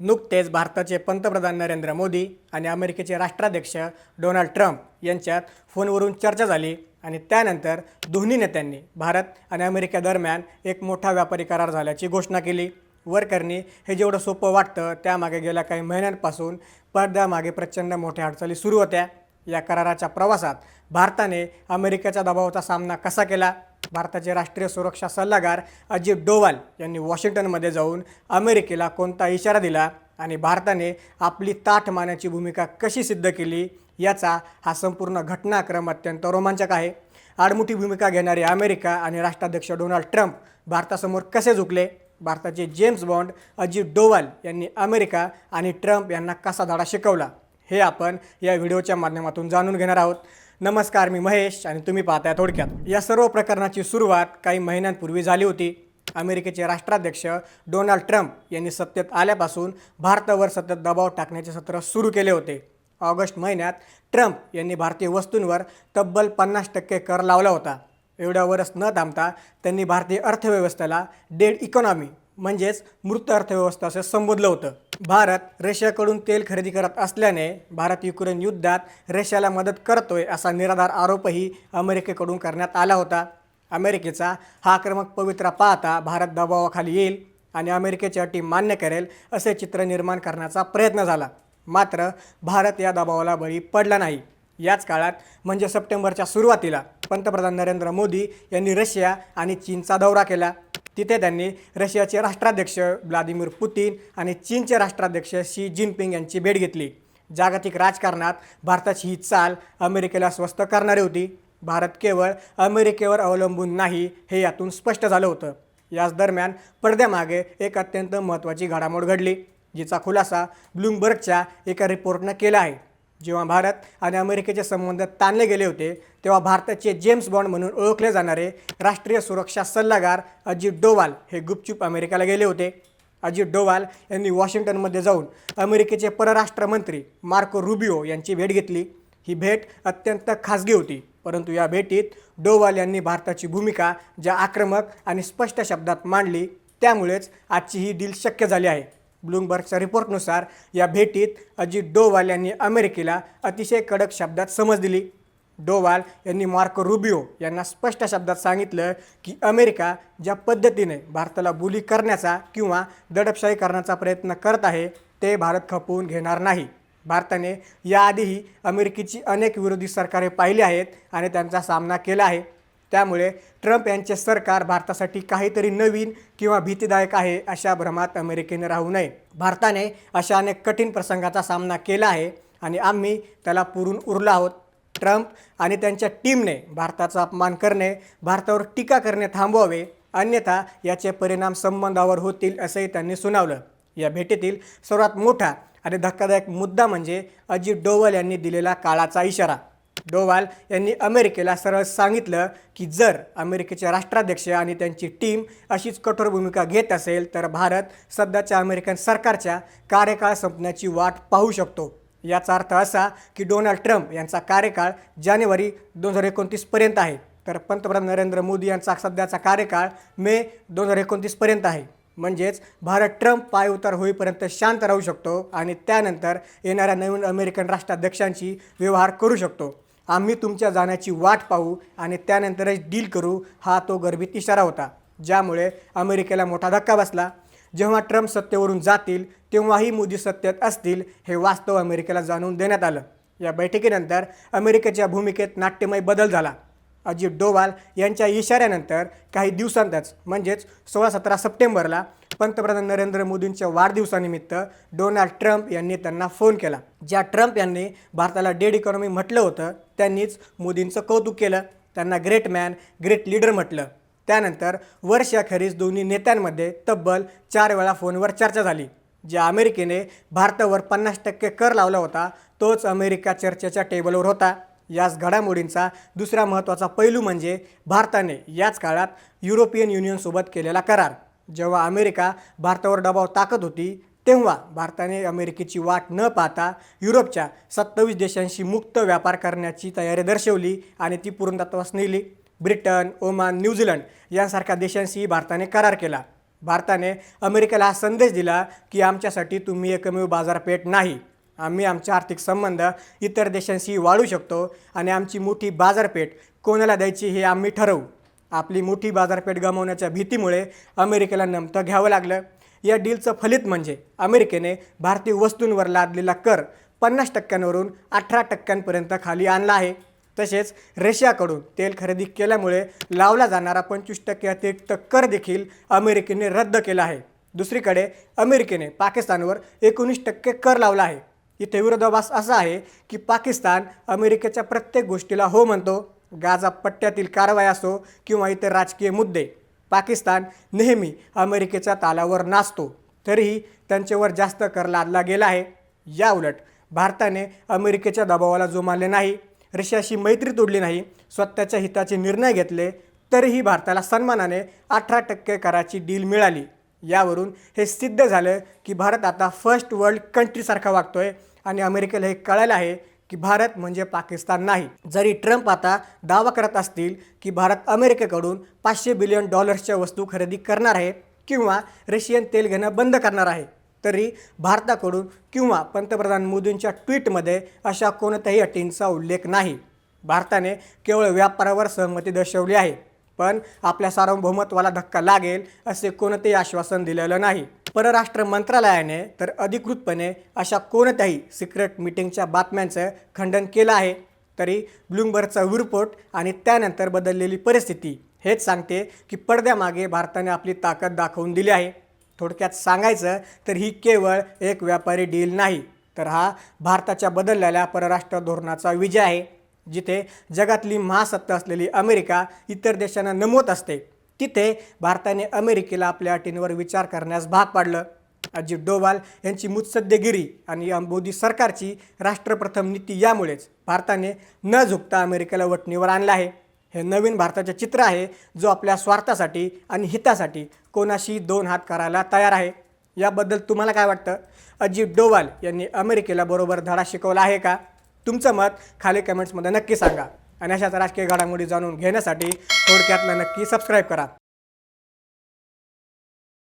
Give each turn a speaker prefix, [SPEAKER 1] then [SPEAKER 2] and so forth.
[SPEAKER 1] नुकतेच भारताचे पंतप्रधान नरेंद्र मोदी आणि अमेरिकेचे राष्ट्राध्यक्ष डोनाल्ड ट्रम्प यांच्यात फोनवरून चर्चा झाली आणि त्यानंतर दोन्ही नेत्यांनी भारत आणि अमेरिकेदरम्यान एक मोठा व्यापारी करार झाल्याची घोषणा केली. वर करणे हे जेवढं सोपं वाटतं त्यामागे गेल्या काही महिन्यांपासून पडद्यामागे प्रचंड मोठ्या अडचणी सुरू होत्या. या कराराच्या प्रवासात भारताने अमेरिकेच्या दबावाचा सामना कसा केला? भारताचे राष्ट्रीय सुरक्षा सल्लागार अजित डोवाल यांनी वॉशिंग्टनमध्ये जाऊन अमेरिकेला कोणता इशारा दिला आणि भारताने आपली ताठ मानाची भूमिका कशी सिद्ध केली याचा हा संपूर्ण घटनाक्रम अत्यंत रोमांचक आहे. आडमुठी भूमिका घेणारी अमेरिका आणि राष्ट्राध्यक्ष डोनाल्ड ट्रम्प भारतासमोर कसे झुकले? भारताचे जेम्स बॉन्ड अजित डोवाल यांनी अमेरिका आणि ट्रम्प यांना कसा धडा शिकवला? हे आपण या व्हिडिओच्या माध्यमातून जाणून घेणार आहोत. नमस्कार मी महेश आणि तुम्ही पाहताय थोडक्यात. या सर्व प्रकरणाची सुरुवात काही महिन्यांपूर्वी झाली होती. अमेरिकेचे राष्ट्राध्यक्ष डोनाल्ड ट्रम्प यांनी सत्तेत आल्यापासून भारतावर सतत दबाव टाकण्याचे सत्र सुरू केले होते. ऑगस्ट महिन्यात ट्रम्प यांनी भारतीय वस्तूंवर तब्बल पन्नास टक्के कर लावला होता. एवढ्यावरच न थांबता त्यांनी भारतीय अर्थव्यवस्थेला डेड इकॉनॉमी म्हणजेच मृत अर्थव्यवस्था असं संबोधलं होतं. भारत रशियाकडून तेल खरेदी करत असल्याने भारत युक्रेन युद्धात रशियाला मदत करतोय असा निराधार आरोपही अमेरिकेकडून करण्यात आला होता. अमेरिकेचा हा आक्रमक पवित्रा पाहता भारत दबावाखाली येईल आणि अमेरिकेची अटी मान्य करेल असे चित्र निर्माण करण्याचा प्रयत्न झाला. मात्र भारत या दबावाला बळी पडला नाही. याच काळात म्हणजे सप्टेंबरच्या सुरुवातीला पंतप्रधान नरेंद्र मोदी यांनी रशिया आणि चीनचा दौरा केला. तिथे त्यांनी रशियाचे राष्ट्राध्यक्ष व्लादिमीर पुतीन आणि चीनचे राष्ट्राध्यक्ष शी जिनपिंग यांची भेट घेतली. जागतिक राजकारणात भारताची ही चाल अमेरिकेला स्वस्त करणारी होती. भारत केवळ अमेरिकेवर अवलंबून नाही हे यातून स्पष्ट झालं होतं. याच दरम्यान पडद्यामागे एक अत्यंत महत्त्वाची घडामोड घडली जिचा खुलासा ब्लूमबर्गच्या एका रिपोर्टनं केला आहे. जेव्हा भारत आणि अमेरिकेचे संबंध ताणले गेले होते तेव्हा भारताचे जेम्स बॉन्ड म्हणून ओळखले जाणारे राष्ट्रीय सुरक्षा सल्लागार अजित डोवाल हे गुपचूप अमेरिकेला गेले होते. अजित डोवाल यांनी वॉशिंग्टनमध्ये जाऊन अमेरिकेचे परराष्ट्र मंत्री मार्को रुबिओ यांची भेट घेतली. ही भेट अत्यंत खासगी होती परंतु या भेटीत डोवाल यांनी भारताची भूमिका ज्या आक्रमक आणि स्पष्ट शब्दात मांडली त्यामुळेच आजची ही डील शक्य झाली आहे. ब्लूमबर्गच्या रिपोर्टनुसार या भेटीत अजित डोवाल यांनी अमेरिकेला अतिशय कडक शब्दात समज दिली. डोवाल यांनी मार्को रुबिओ यांना स्पष्ट शब्दात सांगितलं की अमेरिका ज्या पद्धतीने भारताला बुली करण्याचा किंवा दडपशाही करण्याचा प्रयत्न करत आहे ते भारत खपवून घेणार नाही. भारताने याआधीही अमेरिकेची अनेक विरोधी सरकारे पाहिली आहेत आणि त्यांचा सामना केला आहे. त्यामुळे ट्रम्प यांचे सरकार भारतासाठी काहीतरी नवीन किंवा भीतीदायक आहे अशा भ्रमात अमेरिकेने राहू नये. भारताने अशा अनेक कठीण प्रसंगाचा सामना केला आहे आणि आम्ही त्याला पुरून उरलो आहोत. ट्रम्प आणि त्यांच्या टीमने भारताचा अपमान करणे भारतावर टीका करणे थांबवावे अन्यथा याचे परिणाम संबंधावर होतील असंही त्यांनी सुनावलं. या भेटीतील सर्वात मोठा आणि धक्कादायक मुद्दा म्हणजे अजित डोवल यांनी दिलेला काळाचा इशारा. डोवाल यांनी अमेरिकेला सरळ सांगितलं की जर अमेरिकेचे राष्ट्राध्यक्ष आणि त्यांची टीम अशीच कठोर भूमिका घेत असेल तर भारत सध्याच्या अमेरिकन सरकारच्या कार्यकाळ संपण्याची वाट पाहू शकतो. याचा अर्थ असा की डोनाल्ड ट्रम्प यांचा कार्यकाळ जानेवारी दोन हजार एकोणतीसपर्यंत आहे. तर पंतप्रधान नरेंद्र मोदी यांचा सध्याचा कार्यकाळ मे दोन हजार एकोणतीसपर्यंत आहे. म्हणजेच भारत ट्रम्प पायउतार होईपर्यंत शांत राहू शकतो आणि त्यानंतर येणाऱ्या नवीन अमेरिकन राष्ट्राध्यक्षांशी व्यवहार करू शकतो. आम्ही तुमच्या जाण्याची वाट पाहू आणि त्यानंतरच डील करू हा तो गर्भित इशारा होता. ज्यामुळे अमेरिकेला मोठा धक्का बसला. जेव्हा ट्रम्प सत्तेवरून जातील तेव्हाही मोदी सत्तेत असतील हे वास्तव अमेरिकेला जाणून देण्यात आलं. या बैठकीनंतर अमेरिकेच्या भूमिकेत नाट्यमय बदल झाला. अजित डोवाल यांच्या इशाऱ्यानंतर काही दिवसांतच म्हणजेच सोळा सतरा सप्टेंबरला पंतप्रधान नरेंद्र मोदींच्या वाढदिवसानिमित्त डोनाल्ड ट्रम्प यांनी त्यांना फोन केला. ज्या ट्रम्प यांनी भारताला डेड इकॉनॉमी म्हटलं होतं त्यांनीच मोदींचं कौतुक केलं. त्यांना ग्रेट मॅन ग्रेट लीडर म्हटलं. त्यानंतर वर्षाखेरीज दोन्ही नेत्यांमध्ये तब्बल चार वेळा फोनवर चर्चा झाली. ज्या अमेरिकेने भारतावर पन्नास टक्के कर लावला होता तोच अमेरिका चर्चेच्या टेबलवर होता. याच घडामोडींचा दुसरा महत्त्वाचा पैलू म्हणजे भारताने याच काळात युरोपियन युनियनसोबत केलेला करार. जेव्हा अमेरिका भारतावर दबाव टाकत होती तेव्हा भारताने अमेरिकेची वाट न पाहता युरोपच्या सत्तावीस देशांशी मुक्त व्यापार करण्याची तयारी दर्शवली आणि ती पूर्णतत्वास नेली. ब्रिटन ओमान न्यूझीलंड यांसारख्या देशांशी भारताने करार केला. भारताने अमेरिकेला हा संदेश दिला की आमच्यासाठी तुम्ही एकमेव बाजारपेठ नाही. आम्ही आमचे आर्थिक संबंध इतर देशांशी वाढू शकतो आणि आमची मोठी बाजारपेठ कोणाला द्यायची हे आम्ही ठरवू. आपली मोठी बाजारपेठ गमावण्याच्या भीतीमुळे अमेरिकेला नमतं घ्यावं लागलं. या डीलचं फलित म्हणजे अमेरिकेने भारतीय वस्तूंवर लादलेला कर पन्नास टक्क्यांवरून अठरा टक्क्यांपर्यंत खाली आणला आहे. तसेच रशियाकडून तेल खरेदी केल्यामुळे लावला जाणारा पंचवीस टक्के अतिरिक्त कर देखील अमेरिकेने रद्द केला आहे. दुसरीकडे अमेरिकेने पाकिस्तानवर एकोणीस टक्के कर लावला आहे. इथे विरोधाभास असा आहे की पाकिस्तान अमेरिकेच्या प्रत्येक गोष्टीला हो म्हणतो. गाजा पट्ट्यातील कारवाई असो किंवा इतर राजकीय मुद्दे पाकिस्तान नेहमी अमेरिकेच्या तालावर नाचतो तरीही त्यांच्यावर जास्त कर लादला गेला आहे. या उलट भारताने अमेरिकेच्या दबावाला जोमाले नाही रशियाशी मैत्री तोडली नाही स्वतःच्या हिताचे निर्णय घेतले तरीही भारताला सन्मानाने अठरा टक्के कराची डील मिळाली. यावरून हे सिद्ध झालं की भारत आता फर्स्ट वर्ल्ड कंट्रीसारखा वागतोय आणि अमेरिकेला हे कळायला आहे की भारत म्हणजे पाकिस्तान नाही. जरी ट्रम्प आता दावा करत असतील की भारत अमेरिकेकडून पाचशे बिलियन डॉलर्सच्या वस्तू खरेदी करणार आहे किंवा रशियन तेल घेणं बंद करणार आहे तरी भारताकडून किंवा पंतप्रधान मोदींच्या ट्विटमध्ये अशा कोणत्याही अटींचा उल्लेख नाही. भारताने केवळ व्यापारावर सहमती दर्शवली आहे पण आपल्या सार्वभौमत्वाला धक्का लागेल असे कोणतेही आश्वासन दिलेलं नाही. परराष्ट्र मंत्रालयाने तर अधिकृतपणे अशा कोणत्याही सिक्रेट मिटिंगच्या बातम्यांचं खंडन केलं आहे. तरी ब्लूमबर्गचा रिपोर्ट आणि त्यानंतर बदललेली परिस्थिती हेच सांगते की पडद्यामागे भारताने आपली ताकद दाखवून दिली आहे. थोडक्यात सांगायचं तर ही केवळ एक व्यापारी डील नाही तर हा भारताच्या बदललेल्या परराष्ट्र धोरणाचा विजय आहे जिथे जगातली महासत्ता असलेली अमेरिका इतर देशांना नमवत असते. तिथे भारताने अमेरिकेला आपल्या अटींवर विचार करण्यास भाग पाडलं. अजित डोवाल यांची मुत्सद्देगिरी आणि मोदी सरकारची राष्ट्रप्रथम नीती यामुळेच भारताने न झुकता अमेरिकेला वटणीवर आणलं आहे. हे नवीन भारताचे चित्र आहे जो आपल्या स्वार्थासाठी आणि हितासाठी कोणाशी दोन हात करायला तयार आहे. याबद्दल तुम्हाला काय वाटतं? अजित डोवाल यांनी अमेरिकेला बरोबर धडा शिकवला आहे का? तुमचं मत खाली कमेंट्समध्ये नक्की सांगा. आणि अशाच राजकीय घडामोडी जाणून घेण्यासाठी थोडक्यातला नक्की सबस्क्राईब करा.